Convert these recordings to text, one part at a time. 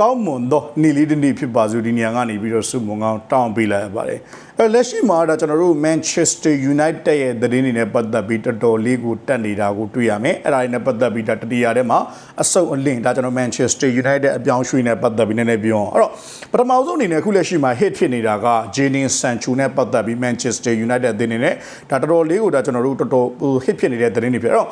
ကောင်းမွန်သောနေ့လေးတစ်နေ့ဖြစ်ပါစို့ဒီနေရာကနေပြီးတော့စုမုံကောင်းတောင်းပေးလိုက်ရပါတယ်အဲလက်ရှိမှာဒါကျွန်တော်တို့ Manchester United ရဲ့သတင်းတွေနဲ့ပတ်သက်ပြီးတော်တော်လေးကိုတက်နေတာကိုတွေ့ရမယ်အဲ့ဒါတွေနဲ့ပတ်သက်ပြီးဒါတတိယထဲမှာအဆုတ်အလင့်ဒါကျွန်တော် Manchester United အပြောင်းရွှေ့နဲ့ပတ်သက်ပြီးနည်းနည်းပြောအောင်အဲ့တော့ပထမဆုံးအနေနဲ့အခုလက်ရှိမှာ hit ဖြစ်နေတာက Jadon Sancho နဲ့ပတ်သက်ပြီး Manchester United အသင်းနေနဲ့ဒါတော်တော်လေးကိုဒါကျွန်တော်တို့တော်တော်ဟို hit ဖြစ်နေတဲ့သတင်းတွေဖြစ်အဲ့တော့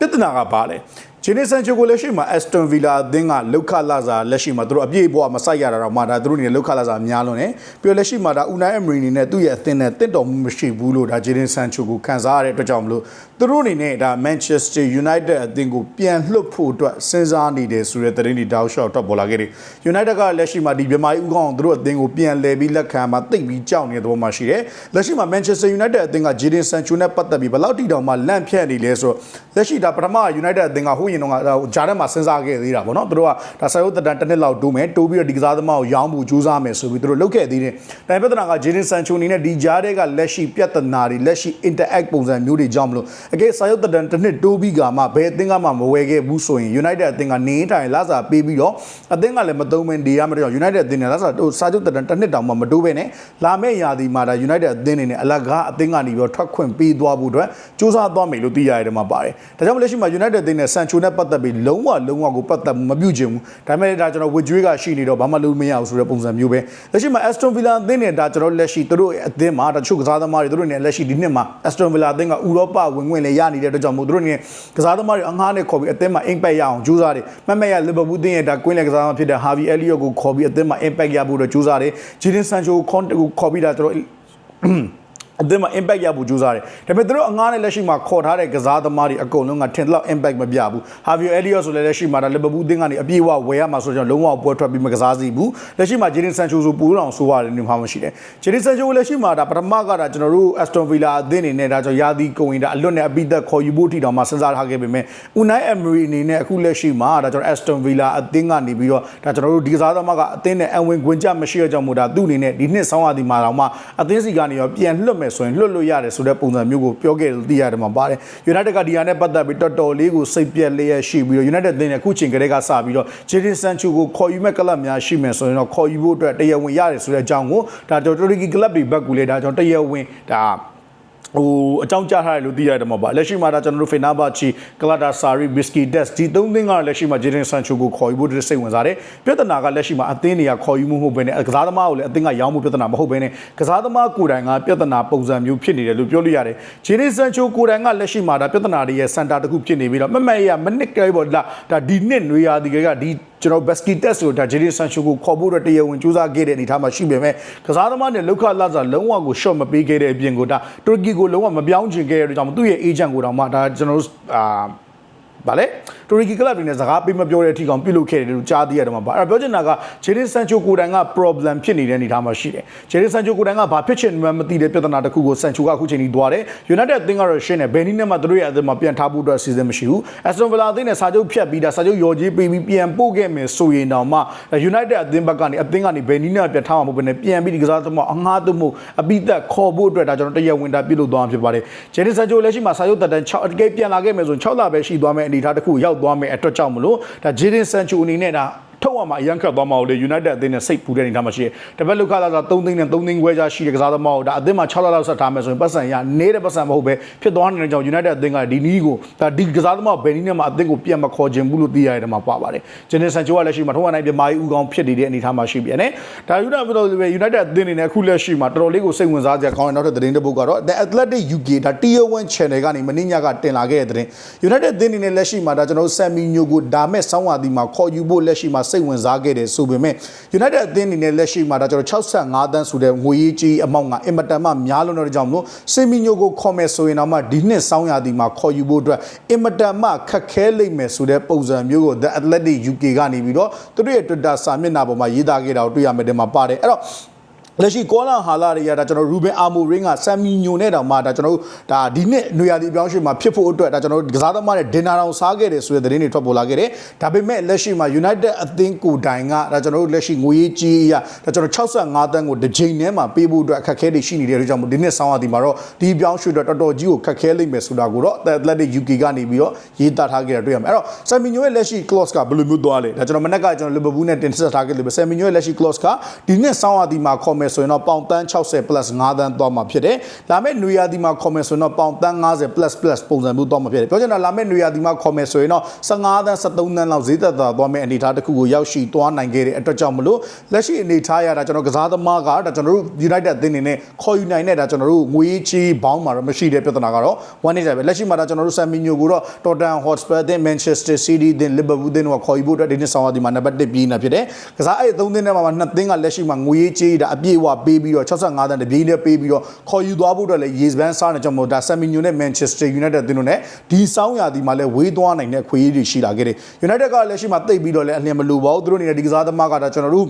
ပြဿနာကဘာလဲ ဂျီနီဆန်ချိုကိုလက်ရှိမှာ Aston Villa အသင်းကလောက်ခလာစာလက်ရှိမှာသူတို့အပြည့်အပွားမဆိုင်ရတာတော့မှဒါသူတို့အနေနဲ့လောက်ခလာစာများလွန်းတယ်ပြီးတော့လက်ရှိမှာဒါ Unai Emery အနေနဲ့သူ့ရဲ့အသင်းနဲ့တင့်တော်မှုမရှိဘူးလို့ဒါဂျီနီဆန်ချိုကိုခံစားရတဲ့အတွက်ကြောင့်မလို့သူတို့အနေနဲ့ဒါ Manchester United အသင်းကိုပြန်လှုပ်ဖို့အတွက်စဉ်းစားနေတယ်ဆိုတဲ့သတင်းတွေတောက်လျှောက်တော့ပေါ်လာခဲ့တယ် United ကလက်ရှိမှာဒီမြန်မာဥကောင်းသူတို့အသင်းကိုပြန်လဲပြီးလက်ခံမှာတိတ်ပြီးကြောက်နေတဲ့သဘောမှရှိတယ်လက်ရှိမှာ Manchester United အသင်းကဂျီနီဆန်ချိုနဲ့ပတ်သက်ပြီးဘယ်လောက်တိတောင်မှလန့်ဖြတ်နေလဲဆိုတော့လက်ရှိဒါပထမ United အသင်းကဟိုရင်တော့ဂျာထဲမှာစဉ်းစားခဲ့သေးတာပေါ့နော်သူတို့ကဒါဆယ်ရုပ်တန်တစ်နှစ်လောက်တိုးမယ်တိုးပြီးတော့ဒီကစားသမားကိုရောင်းဖို့ကြိုးစားမယ်ဆိုပြီးသူတို့လုပ်ခဲ့သေးတယ်တိုင်ပြဿနာကဂျေဒင်ဆန်ချိုနီနဲ့ဒီဂျာထဲကလက်ရှိပြဿနာတွေလက်ရှိ interact ပုံစံမျိုးတွေကြောင့်မလို့အကဲဆယ်ရုပ်တန်တစ်နှစ်တိုးပြီးကမှဘယ်အသင်းကမှမဝယ်ခဲ့ဘူးဆိုရင် United အသင်းကနေထိုင်လာစာပေးပြီးတော့အသင်းကလည်းမသုံးမနေရမတော့ United အသင်းနဲ့လာစာဟိုစာချုပ်တန်တစ်နှစ်တောင်မှမတိုးပဲနဲ့လာမယ့်ရာသီမှာဒါ United အသင်းနေနဲ့အလကားအသင်းကနေပြီးတော့ထွက်ခွင့်ပေးသွားဖို့အတွက်စူးစမ်းသွားမယ်လို့သိရတဲ့မှာပါတယ်ဒါကြောင့်လက်ရှိမှာ United အသင်းနဲ့ Sancho နဲ့ပတ်သက်ပြီးလုံးဝလုံးဝကိုပတ်သက်မပြုတ်ချင်ဘူးဒါပေမဲ့ဒါကျွန်တော်ဝစ်ကြွေးကရှိနေတော့ဘာမှလုပ်မရဘူးဆိုတဲ့ပုံစံမျိုးပဲလက်ရှိမှာ Aston Villa အသင်းနဲ့ဒါကျွန်တော်လက်ရှိသူတို့အသင်းမှာတချို့ကစားသမားတွေသူတို့နဲ့လက်ရှိဒီနှစ်မှာ Aston Villa အသင်းကဥရောပဝင်ဝင်လည်းရနေတဲ့အတွက်ကြောင့်မို့သူတို့နဲ့ကစားသမားတွေအငှားနဲ့ခေါ်ပြီးအသင်းမှာ impact ရအောင်ကြိုးစားတယ်မှတ်မှတ်ရ Liverpool အသင်းရဲ့ဒါကွင်းလက်ကစားသမားဖြစ်တဲ့ Harvey Elliott ကိုခေါ်ပြီးအသင်းမှာ impact ရဖို့အတွက်ကြိုးစားတယ် Jadon Sancho ကိုခေါ်ပြီးဒါကျွန်တော် အသင်းမှာ impact ရဖို့ကြိုးစားတယ်ဒါပေမဲ့သူတို့အငားနဲ့လက်ရှိမှာခေါ်ထားတဲ့ကစားသမားတွေအကုန်လုံးကထင်တော့ impact မပြဘူး Javier Elliott ဆိုလည်းလက်ရှိမှာဒါ Liverpool အသင်းကနေအပြည့်အဝဝယ်ရမှာဆိုတော့လုံးဝပွဲထွက်ပြီးမကစားစီဘူးလက်ရှိမှာ Jadon Sancho ဆိုပူလောင်ဆိုရတယ်နေမှာမရှိတယ် Jadon Sancho ကိုလက်ရှိမှာဒါပထမကဒါကျွန်တော်တို့ Aston Villa အသင်းအနေနဲ့ဒါကြောင့်ယာသီကုန်ရင်ဒါအလွတ်နဲ့အပိသက်ခေါ်ယူဖို့ထီတောင်မှစဉ်းစားထားခဲ့ပေမဲ့ Unai Emery အနေနဲ့အခုလက်ရှိမှာဒါကျွန်တော် Aston Villa အသင်းကနေပြီးတော့ဒါကျွန်တော်တို့ဒီကစားသမားကအသင်းနဲ့အဝင်ခွင့်ကြမရှိရကြောင်းမို့ဒါသူ့အနေနဲ့ဒီနှစ်ဆောင်းရာသီမှာတော့မှအသင်းစီကနေရောပြန်လွတ်မယ်ဆိုရင်လွတ်လို့ရတယ်ဆိုတဲ့ပုံစံမျိုးကိုပြောခဲ့လို့သိရတယ်မှာပါတယ် United ကဒီဟာနဲ့ပတ်သက်ပြီးတော်တော်လေးကိုစိတ်ပြက်လျက်ရှိပြီးတော့ United အသင်းနဲ့အခုချိန်ကလေးကစပြီးတော့ Jadon Sancho ကိုခေါ်ယူမဲ့ကလပ်များရှိမယ်ဆိုရင်တော့ခေါ်ယူဖို့အတွက်တရားဝင်ရတယ်ဆိုတဲ့အကြောင်းကိုဒါတော်တော်ကြီးကလပ်တွေဘက်ကလည်းဒါကြောင့်တရားဝင်ဒါ ဟိုအကြောင်းကြားထားတယ်လို့သိရတယ်မှာပါလက်ရှိမှာဒါကျွန်တော်တို့ဖေနာဘာချီကလာတာဆာရီဘစ်ကီဒက်ဒီသုံးသင်းကလက်ရှိမှာဂျေဒင်ဆန်ချိုကိုခေါ်ယူဖို့စိတ်ဝင်စားတယ်ပြဿနာကလက်ရှိမှာအသင်းတွေကခေါ်ယူမှုမဟုတ်ဘဲနဲ့ကစားသမားကိုလည်းအသင်းကရောင်းမှုပြဿနာမဟုတ်ဘဲနဲ့ကစားသမားကိုယ်တိုင်ကပြဿနာပုံစံမျိုးဖြစ်နေတယ်လို့ပြောလို့ရတယ်ဂျေဒင်ဆန်ချိုကိုယ်တိုင်ကလက်ရှိမှာဒါပြဿနာတွေရဲ့စင်တာတစ်ခုဖြစ်နေပြီးတော့မမတ်ရမနစ်ကလေးပေါ်လာဒါဒီနှစ်နွေရာသီကဒီ ကျွန်တော်ဘက်စကီတက်ဆိုဒါဂျေဒီဆန်ရှိုကိုခေါ်ဖို့တော့တရားဝင်စူးစမ်းခဲ့တဲ့အနေအထားမှာရှိပေမဲ့ကစားသမားနဲ့လောက်ခလာစာလုံးဝကို shot မပေးခဲ့တဲ့အပြင်ကိုဒါတူရကီကိုလုံးဝမပြောင်းချင်ခဲ့တဲ့အတွက်ကြောင့်သူ့ရဲ့ agent ကိုတောင်မှဒါကျွန်တော်တို့အာ ဗာလေတူရကီကလပ်တွေနဲ့စကားပေးမပြောတဲ့အထိကောင်ပြုတ်လုခဲ့တယ်လို့ကြားသိရတယ်မှာဗာအဲ့တော့ပြောချင်တာကဂျေဒီဆန်ချိုကိုတိုင်က problem ဖြစ်နေတဲ့အနေအထားမှာရှိတယ်ဂျေဒီဆန်ချိုကိုတိုင်ကဘာဖြစ်ချင်မှမသိတဲ့ပြဿနာတစ်ခုကိုဆန်ချိုကအခုချိန်ကြီးသွားတယ် United အသင်းကတော့ရှင်းတယ်ဘယ်နည်းနဲ့မှသူတို့ရဲ့အသင်းမှာပြန်ထားဖို့အတွက်စီစဉ်မရှိဘူး Aston Villa အသင်းနဲ့စာချုပ်ဖြတ်ပြီးဒါစာချုပ်ရော်ကြီးပေးပြီးပြန်ပို့ခဲ့မယ်ဆိုရင်တော့မှ United အသင်းဘက်ကနေအသင်းကနေဘယ်နည်းနဲ့ပြန်ထားမှာမဟုတ်ဘဲနဲ့ပြန်ပြီးဒီကစားသမားအငှားသွမှုအပိသက်ခေါ်ဖို့အတွက်ဒါကျွန်တော်တရားဝင်တာပြုလုပ်သွားမှာဖြစ်ပါတယ်ဂျေဒီဆန်ချိုလက်ရှိမှာစာချုပ်တက်တန်း6အကဲပြန်လာခဲ့မယ်ဆိုရင်6လပဲရှိသွားမယ်အနေအထားတစ်ခုရောက်သွားမယ်အတွက်ကြောင့်မလို့ဒါဂျေဒင်ဆန်ချိုအနေနဲ့ဒါ ထုတ်ရမှာအရန်ခတ်သွားမှာလို့ United အသင်းနဲ့စိတ်ပူတဲ့အနေထားမှာရှိတယ်။တပတ်လောက်ခလာသာ3သိန်းနဲ့3သိန်းခွဲကြားရှိတဲ့ကစားသမားကိုဒါအသင်းမှာ6လလောက်ဆက်ထားမယ်ဆိုရင်ပတ်စံရနေတဲ့ပတ်စံမဟုတ်ပဲဖြစ်သွားနေတဲ့ကြောင့် United အသင်းကဒီနီးကိုဒါဒီကစားသမားဘယ်နည်းနဲ့မှအသင်းကိုပြန်မခေါ်ခြင်းဘူးလို့သိရတဲ့မှာပါပါတယ်။ဂျန်နဆန်ချိုကလက်ရှိမှာထုံးဝနိုင်ပြမာကြီးဦးကောင်းဖြစ်နေတဲ့အနေထားမှာရှိပြန်တယ်။ဒါ United United အသင်းအနေနဲ့အခုလက်ရှိမှာတော်တော်လေးကိုစိတ်ဝင်စားစရာကောင်းတဲ့နောက်ထပ်သတင်းတစ်ပုဒ်ကတော့ The Athletic UK ဒါ Tier 1 Channel ကနေမင်းညကတင်လာခဲ့တဲ့သတင်း United အသင်းအနေနဲ့လက်ရှိမှာဒါကျွန်တော်တို့ Sammy Nyo ကိုဒါမဲ့ဆောင်းဝါဒီမှာခေါ်ယူဖို့လက်ရှိမှာစိတ်ဝင်စားခဲ့တယ်ဆိုပေမဲ့ United အသင်းအနေနဲ့လက်ရှိမှာဒါကျွန်တော်65တန်းဆိုတဲ့ငွေရေးကြီးအမောင့်ကအင်မတန်မှများလွန်းတဲ့ကြောင့်မို့စေမီညိုကိုခေါ်မယ်ဆိုရင်တော့မှဒီနှစ်ဆောင်းရာသီမှာခေါ်ယူဖို့အတွက်အင်မတန်မှခက်ခဲလိမ့်မယ်ဆိုတဲ့ပုံစံမျိုးကို The Athletic UK ကနေပြီးတော့သူတို့ရဲ့ Twitter စာမျက်နှာပေါ်မှာရေးသားခဲ့တာကိုတွေ့ရမယ်တဲ့မှာပါတယ်အဲ့တော့ လက်ရှိကောလာဟာလာတွေကဒါကျွန်တော်ရူဘင်အာမိုရင်းကဆမ်မီညိုနဲ့တောင်မှဒါကျွန်တော်တို့ဒါဒီနှစ်နွေရာသီအပြောင်းအရွှေ့မှာဖြစ်ဖို့အတွက်ဒါကျွန်တော်တို့ကစားသမားတွေဒင်နာတောင်စားခဲ့တယ်ဆိုတဲ့သတင်းတွေထွက်ပေါ်လာခဲ့တယ်ဒါပေမဲ့လက်ရှိမှာ United အသင်းကိုတိုင်ကဒါကျွန်တော်တို့လက်ရှိငွေရေးကြီးအရဒါကျွန်တော်65တန်းကိုတစ်ချိန်ထဲမှာပေးဖို့အတွက်အခက်အခဲတွေရှိနေတဲ့အတွက်ကြောင့်မို့ဒီနှစ်ဆောင်းရာသီမှာတော့ဒီအပြောင်းအရွှေ့အတွက်တော်တော်ကြီးကိုခက်ခဲလိမ့်မယ်ဆိုတာကိုတော့ The Athletic UK ကနေပြီးတော့ရေးသားထားခဲ့တာတွေ့ရမယ်အဲ့တော့ဆမ်မီညိုရဲ့လက်ရှိ clause ကဘယ်လိုမျိုးသွားလဲဒါကျွန်တော်မနေ့ကကျွန်တော် Liverpool နဲ့တင်ဆက်ထားခဲ့လို့ဆမ်မီညိုရဲ့လက်ရှိ clause ကဒီနှစ်ဆောင်းရာသီမှာခေါ်မယ်ဆိုရင်တော့ပေါင်တန်း60 plus 5တန်းသွားမှာဖြစ်တယ်။လာမယ့်နွေရာသီမှာခေါ်မယ်ဆိုရင်တော့ပေါင်တန်း50 plus plus ပုံစံမျိုးသွားမှာဖြစ်တယ်။ပြောချင်တာလာမယ့်နွေရာသီမှာခေါ်မယ်ဆိုရင်တော့15တန်း73တန်းလောက်ဈေးသက်သာသွားမယ့်အနေအထားတစ်ခုကိုရောက်ရှိသွားနိုင်ခဲ့တဲ့အတွက်ကြောင့်မလို့လက်ရှိအနေအထားရတာကျွန်တော်ကစားသမားကဒါကျွန်တော်တို့ United အသင်းအနေနဲ့ခေါ်ယူနိုင်တဲ့ဒါကျွန်တော်တို့ငွေချီးဘောင်းမှာတော့မရှိတဲ့ပြဿနာကတော့1နေကြပဲလက်ရှိမှာဒါကျွန်တော်တို့ San Mino ကိုတော့ Tottenham Hotspur အသင်း Manchester City အသင်း Liverpool အသင်းတို့ကခေါ်ယူဖို့အတွက်ဒီနှစ်ဆောင်ရဒီမှာနံပါတ်1ပြီးနေတာဖြစ်တယ်။ကစားအဲ့3သင်းထဲမှာ2သင်းကလက်ရှိမှာငွေချီးဒါအပြည့်အဝပေးပြီးတော့65တန်းတပြည့်နဲ့ပေးပြီးတော့ခေါ်ယူသွားဖို့အတွက်လည်း Yes Ban စားနေကြမို့ဒါ San Mino နဲ့ Manchester United အသင်းတို့ ਨੇ ဒီဆောင်းရာသီမှာလည်းဝေးသွားနိုင်တဲ့ခွေးကြီးတွေရှိလာခဲ့တယ်။ United ကလက်ရှိမှာတိတ်ပြီးတော့လည်းအလျင်မလိုပါဘူး။သူတို့အနေနဲ့ဒီကစားသမားကဒါကျွန်တော်တို့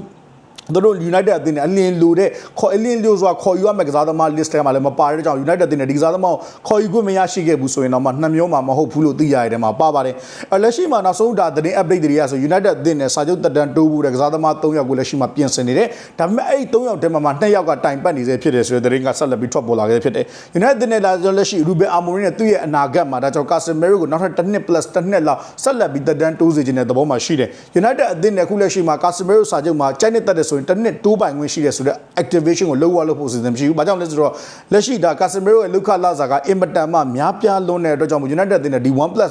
သူတို့ United အသင်းနဲ့အလင်းလိုတဲ့ခေါ်အလင်းလိုဆိုတာခေါ်ယူရမယ့်ကစားသမား list ထဲမှာလည်းမပါတဲ့ကြောင့် United အသင်းနဲ့ဒီကစားသမားကိုခေါ်ယူခွင့်မရရှိခဲ့ဘူးဆိုရင်တော့မှနှစ်မျိုးမှမဟုတ်ဘူးလို့သိရတဲ့ထဲမှာပါပါတယ်။အဲလက်ရှိမှာနောက်ဆုံးဒါသတင်း update တွေရဆို United အသင်းနဲ့စာချုပ်တက်တန်းတိုးဖို့တဲ့ကစားသမား3ယောက်ကိုလက်ရှိမှာပြင်ဆင်နေတယ်။ဒါပေမဲ့အဲ့ဒီ3ယောက်ထဲမှာမှ2ယောက်ကတိုင်ပတ်နေစေဖြစ်တယ်ဆိုတဲ့သတင်းကဆက်လက်ပြီးထွက်ပေါ်လာခဲ့ဖြစ်တယ်။ United နဲ့လာလက်ရှိ Ruben Amorim နဲ့သူ့ရဲ့အနာဂတ်မှာဒါကြောင့် Casemiro ကိုနောက်ထပ်တစ်နှစ် plus တစ်နှစ်လောက်ဆက်လက်ပြီးတက်တန်းတိုးစေခြင်းတဲ့သဘောမှာရှိတယ်။ United အသင်းနဲ့အခုလက်ရှိမှာ Casemiro စာချုပ်မှာကြိုက်နေတက်တယ်ဆိုရင်တစ်နှစ်တိုးပိုင်ခွင့်ရှိတယ်ဆိုတော့ activation ကိုလုံးဝလုပ်ဖို့စီစဉ်မရှိဘူး။ဘာကြောင့်လဲဆိုတော့လက်ရှိဒါ Casemiro ရဲ့လုခလာစာကအင်မတန်မှများပြားလွန်းတဲ့အတွက်ကြောင့် United အသင်းနဲ့ဒီ1 plus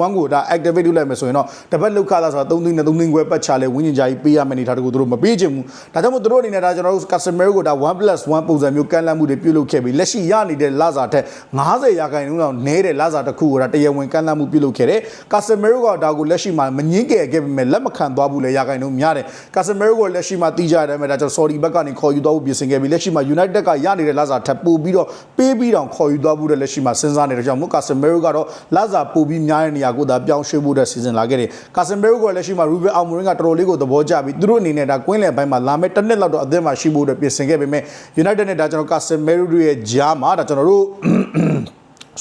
1ကိုဒါ activate လုပ်လိုက်မယ်ဆိုရင်တော့တပတ်လုခလာဆိုတာ3သိန်းနဲ့3သိန်းခွဲပတ်ချလဲဝင်းကျင်ကြီးပေးရမယ့်အနေထားတကူသူတို့မပေးချင်ဘူး။ဒါကြောင့်မို့သူတို့အနေနဲ့ဒါကျွန်တော်တို့ Casemiro ကိုဒါ1 plus 1ပုံစံမျိုးကမ်းလှမ်းမှုတွေပြုလုပ်ခဲ့ပြီးလက်ရှိရနေတဲ့လစာထက်90ရာခိုင်နှုန်းလောက်နည်းတဲ့လစာတစ်ခုကိုဒါတရားဝင်ကမ်းလှမ်းမှုပြုလုပ်ခဲ့တယ်။ Casemiro ကဒါကိုလက်ရှိမှာမငင်းကယ်ခဲ့ပေမဲ့လက်မခံသွားဘူးလေရာခိုင်နှုန်းများတယ်။ Casemiro ကိုလက်ရှိမှာတီးကြရတယ်မဲ့ဒါကျွန်တော် sorry ဘက်ကနေခေါ်ယူသွားဖို့ပြင်ဆင်ခဲ့ပြီးလက်ရှိမှာ United ကရနေတဲ့လစာထပ်ပို့ပြီးတော့ပေးပြီးတော့ခေါ်ယူသွားဖို့တဲ့လက်ရှိမှာစဉ်းစားနေတဲ့ကြောင့်မို့ Casemiro ကတော့လစာပို့ပြီးများတဲ့နေရာကိုသာပြောင်းရွှေ့ဖို့တဲ့စီစဉ်လာခဲ့တယ်။ Casemiro ကလက်ရှိမှာ Ruben Amorim ကတော်တော်လေးကိုသဘောကျပြီးသူတို့အနေနဲ့ဒါကွင်းလယ်ပိုင်းမှာလာမယ့်တစ်နှစ်လောက်တော့အသင်းမှာရှိဖို့အတွက်ပြင်ဆင်ခဲ့ပေမဲ့ United နဲ့ဒါကျွန်တော် Casemiro တို့ရဲ့ကြားမှာဒါကျွန်တော်တို့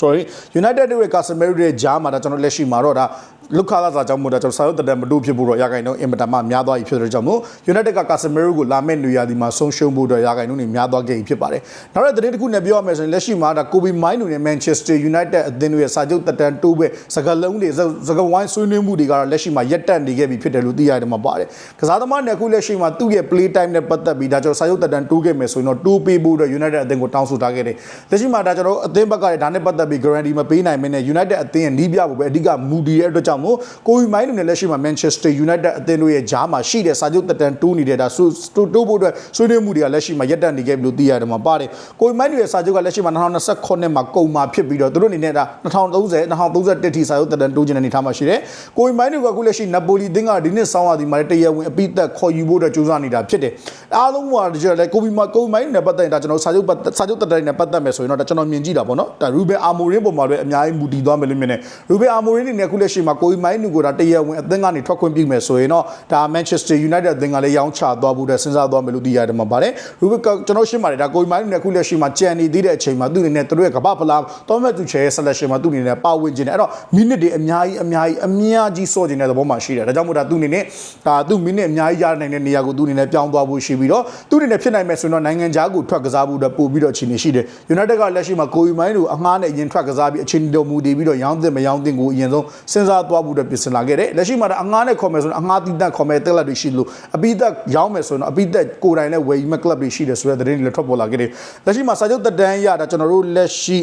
sorry United တို့ရဲ့ Casemiro တို့ရဲ့ကြားမှာဒါကျွန်တော်လက်ရှိမှာတော့ဒါလုခလာစာကြောင့်မို့ဒါကျွန်တော်စာရုပ်တက်မတိုးဖြစ်ဖို့တော့ရာဂိုင်နှုန်းအင်မတန်မှများသွားပြီဖြစ်တဲ့ကြောင့်မို့ United က Casemiro ကိုလာမယ့်နေရာဒီမှာဆုံးရှုံးဖို့တော့ရာဂိုင်နှုန်းတွေများသွားခဲ့ပြီဖြစ်ပါတယ်။နောက်တဲ့သတင်းတစ်ခုနဲ့ပြောရမယ်ဆိုရင်လက်ရှိမှာဒါ Kobe Mino နဲ့ Manchester United အသင်းတို့ရဲ့စာချုပ်တက်တန်းတိုးပဲစကားလုံးတွေစကားဝိုင်းဆွေးနွေးမှုတွေကတော့လက်ရှိမှာရက်တက်နေခဲ့ပြီဖြစ်တယ်လို့သိရတယ်မှာပါတယ်။ကစားသမားနဲ့အခုလက်ရှိမှာသူ့ရဲ့ play time နဲ့ပတ်သက်ပြီးဒါကျွန်တော်စာချုပ်တက်တန်းတိုးခဲ့မယ်ဆိုရင်တော့တိုးပေးဖို့အတွက် United အသင်းကိုတောင်းဆိုထားခဲ့တယ်။လက်ရှိမှာဒါကျွန်တော်အသင်းဘက်ကလည်းဒါနဲ့ပတ်သက်ပြီး guarantee မပေးနိုင်မင်းနဲ့ United အသင်းရဲ့နီးပြဖို့ပဲအဓိကမူတည်တဲ့အတွက်ကြောင့်မို့ကိုဝီမိုင်းနဲ့လက်ရှိမှာ Manchester United အသင်းတို့ရဲ့ဂျားမှာရှိတဲ့စာချုပ်တက်တန်းတိုးနေတဲ့ဒါတိုးဖို့အတွက်ဆွေးနွေးမှုတွေကလက်ရှိမှာရက်တက်နေခဲ့ပြီလို့သိရတယ်မှာပါတယ်။ကိုဝီမိုင်းရဲ့စာချုပ်ကလက်ရှိမှာ2029မှာကုန်မှာဖြစ်ပြီးတော့သူတို့အနေနဲ့ဒါ2030 2031ထိစာချုပ်တက်တန်းတိုးခြင်းအနေထားမှာရှိတယ်။ကိုဝီမိုင်းကအခုလက်ရှိနပိုလီတင်းကဒီနှစ်ဆောင်းရာသီမှာတရားဝင်အပိသက်ခေါ်ယူဖို့အတွက်ကြိုးစားနေတာဖြစ်တယ်။အားလုံးကတကြလဲကိုဝီမိုကိုဝီမိုင်းနဲ့ပတ်သက်ရင်ဒါကျွန်တော်စာချုပ်စာချုပ်တက်တန်းနဲ့ပတ်သက်မယ်ဆိုရင်တော့ဒါကျွန်တော်မြင်ကြည့်တာပေါ့နော်။ဒါရူဘင်အာမိုရင်းပုံမှာပဲအများကြီးမူတည်သွားမယ်လို့မြင်တယ်။ရူဘင်အာမိုရင်းနဲ့အခုလက်ရှိမှာကိုဝီမိုင်းကဒါတရားဝင်အသင်းကနေထွက်ခွင့်ပြုမယ်ဆိုရင်တော့ဒါ Manchester United အသင်းကလည်းရောင်းချသွားဖို့တဲ့စဉ်းစားသွားမယ်လို့သိရတယ်မှာပါတယ်။ရူဘင်ကကျွန်တော်ရှင်းပါတယ်ဒါကိုဝီမိုင်းနဲ့အခုလက်ရှိမှာကြံနေသေးတဲ့အချိန်မှာသူ့အနေနဲ့သူတို့ရဲ့ကမ္ဘာဖလားတောမက်သူချဲရဲ့ selection မှာသူ့အနေနဲ့ပါဝင်ခြင်းတယ်အဲ့တော့မိနစ်တွေအများကြီးအများကြီးအများကြီးစော့ခြင်းတဲ့သဘောမှာရှိတယ်ဒါကြောင့်မို့ဒါသူ့အနေနဲ့ဒါသူ့မိနစ်အများကြီးရနိုင်တဲ့နေရာကိုသူ့အနေနဲ့ပြောင်းသွားဖို့ရှိပြီးတော့သူ့အနေနဲ့ဖြစ်နိုင်မယ်ဆိုရင်တော့နိုင်ငံခြားကိုထွက်ကစားဖို့အတွက်ပို့ပြီးတော့အခြေအနေရှိတယ် United ကလက်ရှိမှာကိုဝီမိုင်းတို့အငှားနဲ့အရင်ထွက်ကစားပြီးအခြေအနေတော်မူတည်ပြီးတော့ရောင်းသင့်မရောင်းသင့်ကိုအရင်ဆုံးစဉ်းစားသွားဖို့အတွက်ပြင်ဆင်လာခဲ့တယ်လက်ရှိမှာအငှားနဲ့ခေါ်မယ်ဆိုရင်အငှားတီးတက်ခေါ်မယ်တက်လက်တွေရှိလို့အပိသက်ရောင်းမယ်ဆိုရင်တော့အပိသက်ကိုယ်တိုင်နဲ့ဝယ်ယူမဲ့ club တွေရှိတယ်ဆိုတဲ့သတင်းတွေလည်းထွက်ပေါ်လာခဲ့တယ်လက်ရှိမှာစာချုပ်တက်တန်းရတာကျွန်တော်တို့လက်ရှိ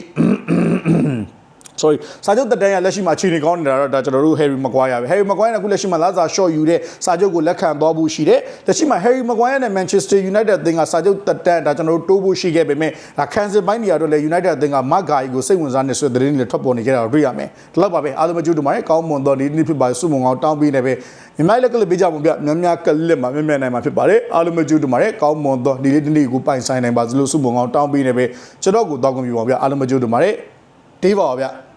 sorry စာချုပ်တက်တန်းရလက်ရှိမှာခြေနေကောင်းနေတာတော့ဒါကျွန်တော်တို့ Harry Maguire ပဲ Harry Maguire ကအခုလက်ရှိမှာလာစာ short ယူတဲ့စာချုပ်ကိုလက်ခံသွားဖို့ရှိတယ်လက်ရှိမှာ Harry Maguire နဲ့ Manchester United အသင်းကစာချုပ်တက်တန်းဒါကျွန်တော်တို့တိုးဖို့ရှိခဲ့ပေမဲ့ဒါ cancel ပိုင်းနေရာတော့လေ United အသင်းက Mark Guy ကိုစိတ်ဝင်စားနေဆိုတဲ့သတင်းတွေထွက်ပေါ်နေကြတာတွေ့ရမယ်ဒီလောက်ပါပဲအားလုံးမကြည့်တူပါနဲ့ကောင်းမွန်သောဒီနေ့ဖြစ်ပါစုမုံကောင်းတောင်းပေးနေပဲမြန်မာလက်ကလေးပေးကြပါဗျများများကလစ်မှာမြင်မြင်နိုင်မှာဖြစ်ပါတယ်အားလုံးမကြည့်တူပါနဲ့ကောင်းမွန်သောဒီနေ့ဒီနေ့ကိုပိုင်ဆိုင်နိုင်ပါသလိုစုမုံကောင်းတောင်းပေးနေပဲကျွန်တော်ကိုတောင်းကုန်ပြပါဗျအားလုံးမကြည့်တူပါနဲ့တေးပါပါဗျ